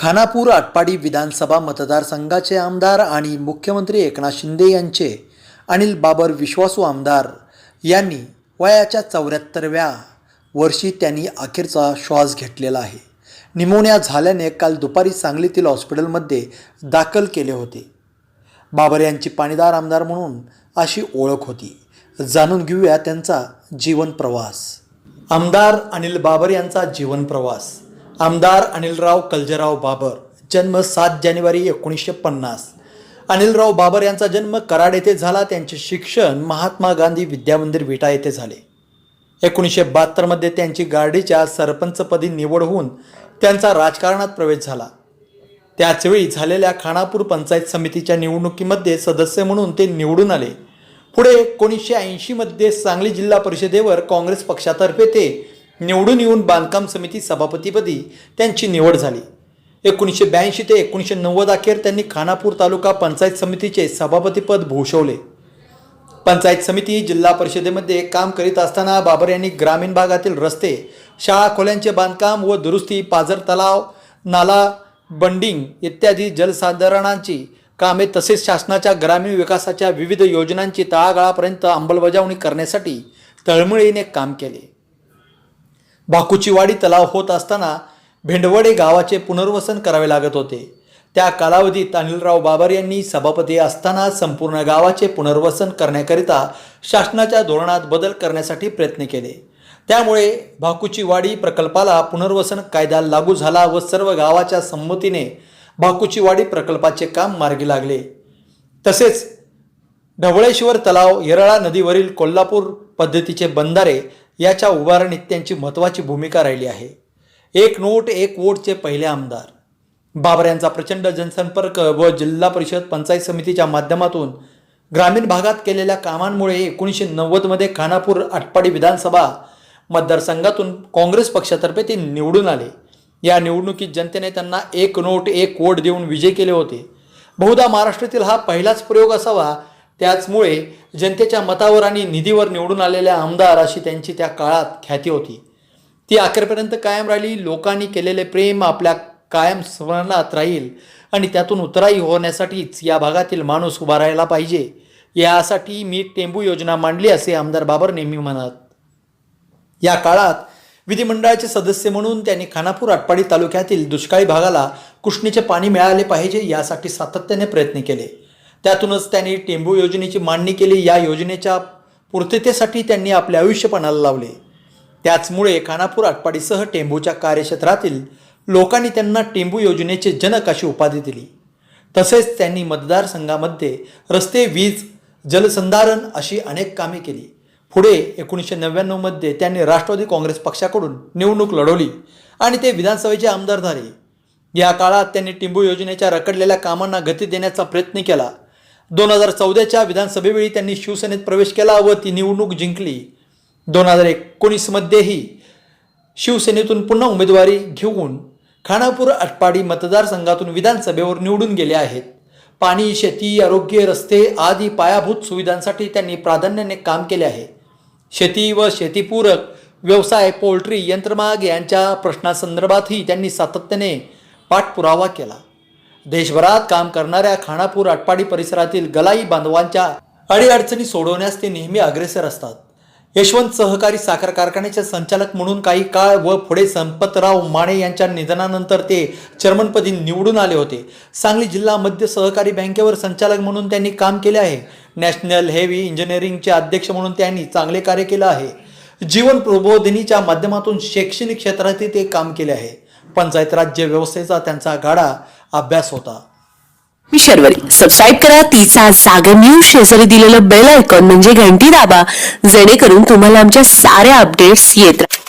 खानापूर आटपाडी विधानसभा मतदारसंघाचे आमदार आणि मुख्यमंत्री एकनाथ शिंदे यांचे अनिल बाबर विश्वासू आमदार यांनी वयाच्या चौऱ्याहत्तरव्या वर्षी त्यांनी अखेरचा श्वास घेतलेला आहे. निमोनिया झाल्याने काल दुपारी सांगलीतील हॉस्पिटलमध्ये दाखल केले होते. बाबर यांची पाणीदार आमदार म्हणून अशी ओळख होती. जाणून घेऊया त्यांचा जीवन प्रवास. आमदार अनिल बाबर यांचा जीवन प्रवास. आमदार अनिलराव कलजराव बाबर जन्म सात जानेवारी एकोणीसशे पन्नास. अनिलराव बाबर यांचा जन्म कराड येथे झाला. त्यांचे शिक्षण महात्मा गांधी विद्यामंदिर विटा येथे झाले. एकोणीसशे बहात्तरमध्ये त्यांची गार्डीच्या सरपंचपदी निवड होऊन त्यांचा राजकारणात प्रवेश झाला. त्याचवेळी झालेल्या खानापूर पंचायत समितीच्या निवडणुकीमध्ये सदस्य म्हणून ते निवडून आले. पुढे एकोणीसशे ऐंशीमध्ये सांगली जिल्हा परिषदेवर काँग्रेस पक्षातर्फे ते निवडून येऊन बांधकाम समिती सभापतीपदी त्यांची निवड झाली. एकोणीसशे ब्याऐंशी ते एकोणीसशे नव्वद अखेर त्यांनी खानापूर तालुका पंचायत समितीचे सभापतीपद भूषवले. पंचायत समिती जिल्हा परिषदेमध्ये काम करीत असताना बाबर यांनी ग्रामीण भागातील रस्ते शाळा खोल्यांचे बांधकाम व दुरुस्ती पाझर तलाव नाला बंडिंग इत्यादी जलसाधारणांची कामे तसेच शासनाच्या ग्रामीण विकासाच्या विविध योजनांची तळागाळापर्यंत अंमलबजावणी करण्यासाठी तळमळीने काम केले. भाकुचीवाडी तलाव होत असताना भेंडवडे गावाचे पुनर्वसन करावे लागत होते. त्या कालावधीत अनिलराव बाबर यांनी सभापती असताना संपूर्ण गावाचे पुनर्वसन करण्याकरिता शासनाच्या धोरणात बदल करण्यासाठी प्रयत्न केले. त्यामुळे भाकुचीवाडी प्रकल्पाला पुनर्वसन कायदा लागू झाला व सर्व गावाच्या संमतीने भाकुचीवाडी प्रकल्पाचे काम मार्गी लागले. तसेच ढवळेश्वर तलाव येरळा नदीवरील कोल्हापूर पद्धतीचे बंधारे याच्या उभारणीत त्यांची महत्त्वाची भूमिका राहिली आहे. एक नोट एक वोटचे पहिले आमदार. बाबर यांचा प्रचंड जनसंपर्क व जिल्हा परिषद पंचायत समितीच्या माध्यमातून ग्रामीण भागात केलेल्या कामांमुळे एकोणीसशे नव्वदमध्ये खानापूर आटपाडी विधानसभा मतदारसंघातून काँग्रेस पक्षातर्फे ते निवडून आले. या निवडणुकीत जनतेने त्यांना एक नोट एक वोट देऊन विजय केले होते. बहुधा महाराष्ट्रातील हा पहिलाच प्रयोग असावा त्याचमुळे जनतेच्या मतावर आणि निधीवर निवडून आलेल्या आमदार अशी त्यांची त्या काळात ख्याती होती. ती अखेरपर्यंत कायम राहिली लोकांनी केलेले प्रेम आपल्या कायम स्मरणात राहील आणि त्यातून उतराई होण्यासाठीच या भागातील माणूस उभा राहायला पाहिजे. यासाठी मी टेंबू योजना मांडली असे आमदार बाबर नेहमी म्हणत. या काळात विधिमंडळाचे सदस्य म्हणून त्यांनी खानापूर आटपाडी तालुक्यातील दुष्काळी भागाला कृष्णीचे पाणी मिळाले पाहिजे यासाठी सातत्याने प्रयत्न केले. त्यातूनच त्यांनी टेंबू योजनेची मांडणी केली. या योजनेच्या पूर्ततेसाठी त्यांनी आपले आयुष्यपणाला लावले. त्याचमुळे खानापूर आटपाडीसह टेंबूच्या कार्यक्षेत्रातील लोकांनी त्यांना टेंबू योजनेचे जनक अशी उपाधी दिली. तसेच त्यांनी मतदारसंघामध्ये रस्ते वीज जलसंधारण अशी अनेक कामे केली. पुढे एकोणीसशे नव्याण्णवमध्ये त्यांनी राष्ट्रवादी काँग्रेस पक्षाकडून निवडणूक लढवली आणि ते विधानसभेचे आमदार झाले. या काळात त्यांनी टिंबू योजनेच्या रखडलेल्या कामांना गती देण्याचा प्रयत्न केला. दोन हजार चौदाच्या विधानसभेवेळी त्यांनी शिवसेनेत प्रवेश केला व ती निवडणूक जिंकली. दोन हजार एकोणीसमध्येही शिवसेनेतून पुन्हा उमेदवारी घेऊन खानापूर आटपाडी मतदारसंघातून विधानसभेवर निवडून गेले आहेत. पाणी शेती आरोग्य रस्ते आदी पायाभूत सुविधांसाठी त्यांनी प्राधान्याने काम केले आहे. शेती व शेतीपूरक व्यवसाय पोल्ट्री यंत्रमाग यांच्या प्रश्नासंदर्भातही त्यांनी सातत्याने पाठपुरावा केला. देशभरात काम करणाऱ्या खानापूर आटपाडी परिसरातील गलाई बांधवांच्या अडीअडचणी सोडवण्यास ते नेहमी अग्रेसर असतात. यशवंत सहकारी साखर कारखान्याचे संचालक म्हणून काही काळ व पुढे संपतराव माने यांच्या निधनानंतर ते चेअरमनपदी निवडून आले होते. सांगली जिल्हा मध्य सहकारी बँकेवर संचालक म्हणून त्यांनी काम केले आहे. नॅशनल हेवी इंजिनिअरिंगचे अध्यक्ष म्हणून त्यांनी चांगले कार्य केलं आहे. जीवन प्रबोधिनीच्या माध्यमातून शैक्षणिक क्षेत्रातही ते काम केले आहे. पंचायत राज्य व्यवस्थेचा त्यांचा गाडा अभ्यास होता. मी शर्वरी. सबस्क्राईब करा. तिचा जागर न्यूज शेजारी दिलेलं बेल आयकॉन म्हणजे घंटी दाबा. जेणेकरून तुम्हाला आमच्या साऱ्या अपडेट्स येत राहतील.